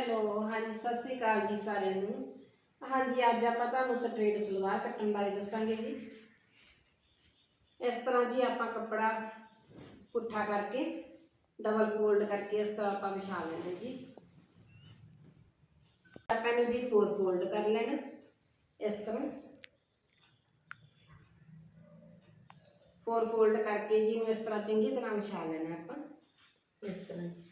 Hello, ਹਾਂਜੀ, ਸਤਿ ਸ੍ਰੀ ਅਕਾਲ ਜੀ ਸਾਰਿਆਂ ਨੂੰ। ਹਾਂਜੀ, ਅੱਜ ਆਪਾਂ ਤੁਹਾਨੂੰ ਸਟ੍ਰੇਟ ਸਲਵਾਰ ਕੱਟਣ ਬਾਰੇ ਦੱਸਾਂਗੇ ਜੀ। ਇਸ ਤਰ੍ਹਾਂ ਜੀ ਆਪਾਂ ਕੱਪੜਾ ਪੁੱਠਾ ਕਰਕੇ ਡਬਲ ਫੋਲਡ ਕਰਕੇ ਇਸ ਤਰ੍ਹਾਂ ਆਪਾਂ ਵਿਛਾ ਲੈਣਾ ਜੀ। ਆਪਾਂ ਇਹਨੂੰ ਜੀ ਫੋਰ ਫੋਲਡ ਕਰ ਲੈਣਾ, ਇਸ ਤਰ੍ਹਾਂ। ਫੋਰ ਫੋਲਡ ਕਰਕੇ ਜੀ ਨੂੰ ਇਸ ਤਰ੍ਹਾਂ ਚੰਗੀ ਤਰ੍ਹਾਂ ਵਿਛਾ ਲੈਣਾ ਆਪਾਂ, ਇਸ ਤਰ੍ਹਾਂ।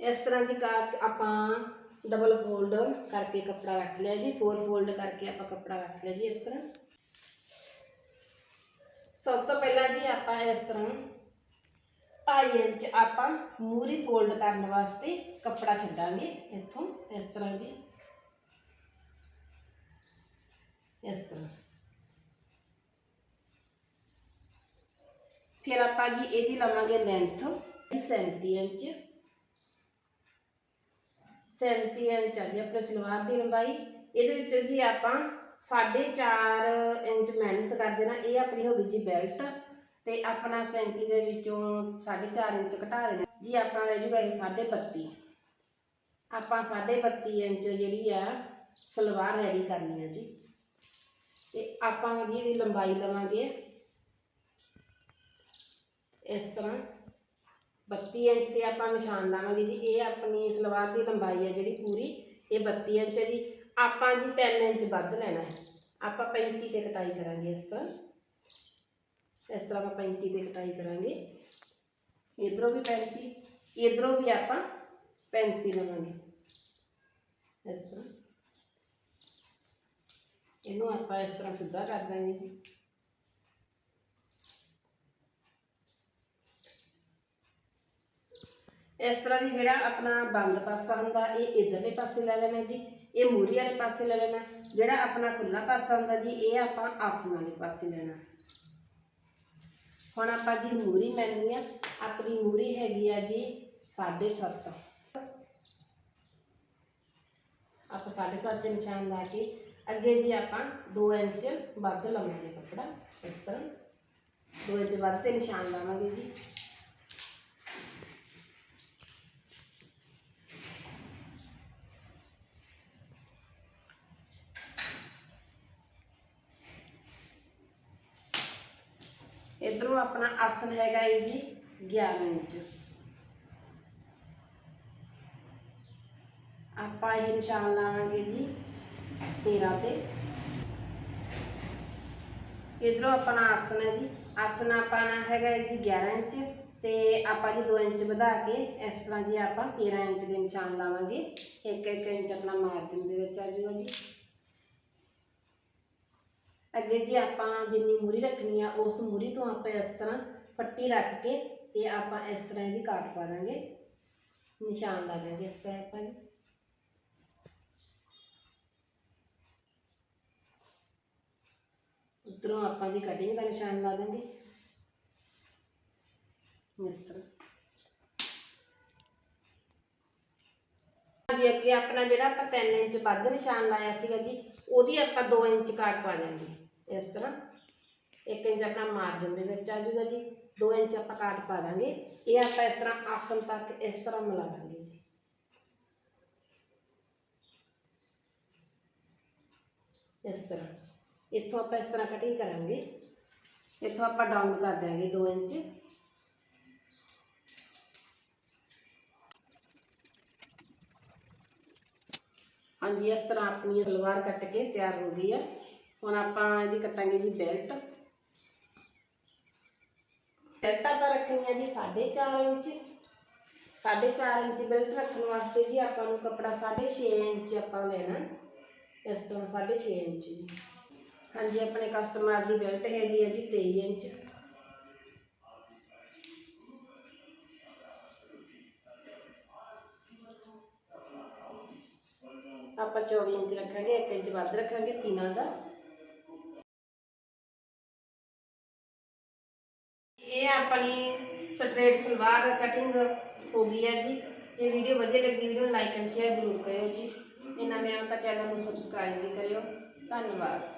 ਇਸ ਤਰ੍ਹਾਂ ਦੀ ਕਰ ਆਪਾਂ ਡਬਲ ਫੋਲਡ ਕਰਕੇ ਕੱਪੜਾ ਰੱਖ ਲਿਆ ਜੀ ਫੋਰ ਫੋਲਡ ਕਰਕੇ ਆਪਾਂ ਕੱਪੜਾ ਰੱਖ ਲਿਆ ਜੀ ਇਸ ਤਰ੍ਹਾਂ। ਸਭ ਤੋਂ ਪਹਿਲਾਂ ਜੀ ਆਪਾਂ ਇਸ ਤਰ੍ਹਾਂ 2.5 ਇੰਚ ਆਪਾਂ ਮੂਰੀ ਫੋਲਡ ਕਰਨ ਵਾਸਤੇ ਕੱਪੜਾ ਛੱਡਾਂਗੇ ਇੱਥੋਂ, ਇਸ ਤਰ੍ਹਾਂ ਜੀ। ਇਸ ਤਰ੍ਹਾਂ। ਫਿਰ ਆਪਾਂ ਜੀ ਇਹਦੀ ਲਵਾਂਗੇ ਲੈਂਥ 37 ਇੰਚ। 37 ਇੰਚ ਆ ਜੀ ਆਪਣੇ ਸਲਵਾਰ ਦੀ ਲੰਬਾਈ। ਇਹਦੇ ਵਿੱਚੋਂ ਜੀ ਆਪਾਂ 4.5 ਇੰਚ ਮਾਈਨਸ ਕਰ ਦੇਣਾ, ਇਹ ਆਪਣੀ ਹੋ ਗਈ ਜੀ ਬੈਲਟ ਤੇ ਆਪਣਾ 37 ਦੇ ਵਿੱਚੋਂ 4.5 ਇੰਚ ਘਟਾ ਦੇਣਾ। ਜੀ ਆਪਣਾ ਰਹਿ ਜੂਗਾ ਇਹ 32.5 ਆਪਾਂ 32.5 ਇੰਚ ਜਿਹੜੀ ਆ, ਸਲਵਾਰ ਰੈਡੀ ਕਰਨੀ ਆ ਜੀ। ਤੇ ਆਪਾਂ ਜੀ ਇਹਦੀ ਲੰਬਾਈ ਲਵਾਂਗੇ। ਇਸ ਤਰ੍ਹਾਂ 32 ਇੰਚ ਤੇ ਆਪਾਂ ਨਿਸ਼ਾਨ ਲਾਵਾਂਗੇ ਜੀ। ਇਹ ਆਪਣੀ ਸਲਵਾਰ ਦੀ ਲੰਬਾਈ ਹੈ ਜਿਹੜੀ ਪੂਰੀ। ਇਹ 32 ਇੰਚ ਹੈ ਜੀ। ਆਪਾਂ ਜੀ 3 ਇੰਚ ਵੱਧ ਲੈਣਾ ਹੈ। ਆਪਾਂ 35 ਤੇ ਕਟਾਈ ਕਰਾਂਗੇ ਇਸ ਤਰ੍ਹਾਂ। ਇਸ ਤਰ੍ਹਾਂ ਆਪਾਂ 35 ਤੇ ਕਟਾਈ ਕਰਾਂਗੇ। ਇਧਰੋਂ ਵੀ 35 ਇਧਰੋਂ ਵੀ ਆਪਾਂ 35 ਲਵਾਂਗੇ। ਇਸ ਤਰ੍ਹਾਂ। ਇਹਨੂੰ ਆਪਾਂ ਇਸ ਤਰ੍ਹਾਂ ਸਿੱਧਾ ਕਰ ਦਾਂਗੇ ਜੀ। ਇਸ ਤਰ੍ਹਾਂ ਦੀ ਜਿਹੜਾ ਆਪਣਾ ਬੰਦ ਪਾਸਾ ਹੁੰਦਾ ਇਹ ਇਧਰਲੇ ਪਾਸੇ ਲੈ ਲੈਣਾ ਜੀ, ਇਹ ਮੂਰੀ ਵਾਲੇ ਪਾਸੇ ਲੈ ਲੈਣਾ, ਜਿਹੜਾ ਆਪਣਾ ਖੁੱਲਾ ਪਾਸਾ ਹੁੰਦਾ ਜੀ, ਇਹ ਆਪਾਂ ਆਸਣ ਵਾਲੇ ਪਾਸੇ ਲੈਣਾ। ਹੁਣ ਆਪਾਂ ਜੀ ਮੂਰੀ ਲੈਣੀ ਆ ਆਪਣੀ ਮੂਰੀ ਹੈਗੀ ਆ ਜੀ 7.5 ਆਪਾਂ 7.5 ਤੇ ਨਿਸ਼ਾਨ ਲਾ ਕੇ ਅੱਗੇ ਜੀ ਆਪਾਂ 2 ਇੰਚ ਵੱਧ ਲਵਾਂਗੇ ਕੱਪੜਾ, ਇਸ ਤਰ੍ਹਾਂ। 2 ਇੰਚ ਵੱਧ ਤੇ ਨਿਸ਼ਾਨ ਲਾਵਾਂਗੇ ਜੀ। ਇਧਰੋਂ ਆਪਣਾ ਆਸਨ ਹੈਗਾ ਹੈ ਜੀ 11 ਇੰਚ। ਆਪਾਂ ਇਹ ਨਿਸ਼ਾਨ ਲਾਵਾਂਗੇ ਜੀ 13 ਤੇ। ਇਧਰੋਂ ਆਪਣਾ ਆਸਨ ਹੈ ਜੀ। ਆਸਨ ਆਪਣਾ ਹੈਗਾ ਹੈ ਜੀ 11 ਇੰਚ ਤੇ ਆਪਾਂ ਜੀ 2 ਇੰਚ ਵਧਾ ਕੇ ਇਸ ਤਰ੍ਹਾਂ ਜੀ ਆਪਾਂ 13 ਇੰਚ ਦੇ ਨਿਸ਼ਾਨ ਲਾਵਾਂਗੇ। 1-1 ਇੰਚ ਆਪਣਾ ਮਾਰਜਨ ਦੇ ਵਿੱਚ ਆ ਜਾਊਗਾ ਜੀ। ਅੱਗੇ ਜੀ ਆਪਾਂ ਜਿੰਨੀ ਮੂਰੀ ਰੱਖਣੀ ਆ, ਉਸ ਮੂਰੀ ਤੋਂ ਆਪਾਂ ਇਸ ਤਰ੍ਹਾਂ ਪੱਟੀ ਰੱਖ ਕੇ ਤੇ ਆਪਾਂ ਇਸ ਤਰ੍ਹਾਂ ਇਹਦੀ ਕਾਟ ਪਾ ਦਾਂਗੇ ਨਿਸ਼ਾਨ ਲਾ ਦਾਂਗੇ ਇਸ ਤਰ੍ਹਾਂ ਆਪਾਂ ਜੀ ਉਧਰੋਂ ਆਪਾਂ ਦੀ ਕਟਿੰਗ ਦਾ ਨਿਸ਼ਾਨ ਲਾ ਦਾਂਗੇ ਇਸ ਤਰ੍ਹਾਂ। ਜੀ, ਅੱਗੇ ਆਪਣਾ ਜਿਹੜਾ ਆਪਾਂ 3 ਇੰਚ ਵੱਧ ਨਿਸ਼ਾਨ ਲਾਇਆ ਸੀਗਾ ਜੀ, ਉਹਦੀ ਆਪਾਂ 2 ਇੰਚ ਕਾਟ ਪਾ ਦਾਂਗੇ ਇਸ ਤਰ੍ਹਾਂ 1 ਇੰਚ ਆਪਣਾ ਮਾਰਜਨ ਦੇ ਵਿੱਚ ਆ ਜਾਊਗਾ ਜੀ 2 ਇੰਚ ਆਪਾਂ ਕਾਟ ਪਾ ਦਾਂਗੇ ਇਹ ਆਪਾਂ ਇਸ ਤਰ੍ਹਾਂ ਆਸਨ ਤੱਕ ਇਸ ਤਰ੍ਹਾਂ ਮਿਲਾ ਦਾਂਗੇ ਜੀ। ਇਸ ਤਰ੍ਹਾਂ। ਇੱਥੋਂ ਆਪਾਂ ਇਸ ਤਰ੍ਹਾਂ ਕਟਿੰਗ ਕਰਾਂਗੇ। ਇੱਥੋਂ ਆਪਾਂ ਡਾਊਨ ਕਰ ਦਾਂਗੇ 2 ਇੰਚ। ਹਾਂਜੀ, ਇਸ ਤਰ੍ਹਾਂ ਆਪਣੀ ਸਲਵਾਰ ਕੱਟ ਕੇ ਤਿਆਰ ਹੋ ਗਈ ਹੈ ਹੁਣ ਆਪਾਂ ਇਹਦੀ ਕੱਟਾਂਗੇ ਜੀ ਬੈਲਟ। ਬੈਲਟ ਆਪਾਂ ਰੱਖਣੀ ਹੈ ਜੀ 4.5 ਇੰਚ। 4.5 ਇੰਚ ਬੈਲਟ ਰੱਖਣ ਵਾਸਤੇ ਜੀ ਆਪਾਂ ਨੂੰ ਕੱਪੜਾ 6.5 ਇੰਚ ਆਪਾਂ ਲੈਣਾ। ਇਸ ਤਰ੍ਹਾਂ 6.5 ਇੰਚ ਹਾਂਜੀ, ਆਪਣੇ ਕਸਟਮਰ ਦੀ ਬੈਲਟ ਹੈਗੀ ਹੈ ਜੀ 23 ਇੰਚ। ਆਪਾਂ 24 ਇੰਚ ਰੱਖਾਂਗੇ 1 ਇੰਚ ਵੱਧ ਰੱਖਾਂਗੇ ਸੀਨਾ ਦਾ। ਇਹ ਆਪਣੀ ਸਟ੍ਰੇਟ ਸਲਵਾਰ ਕਟਿੰਗ ਹੋ ਗਈ ਹੈ ਜੀ। ਜੇ ਵੀਡੀਓ ਵਧੀਆ ਲੱਗੀ ਵੀਡੀਓ ਨੂੰ ਲਾਈਕ ਐਂਡ ਸ਼ੇਅਰ ਜ਼ਰੂਰ ਕਰਿਓ ਜੀ। ਜੇ ਮੈਂ ਤਾਂ ਚੈਨਲ ਨੂੰ ਸਬਸਕ੍ਰਾਈਬ ਵੀ ਕਰਿਓ। ਧੰਨਵਾਦ।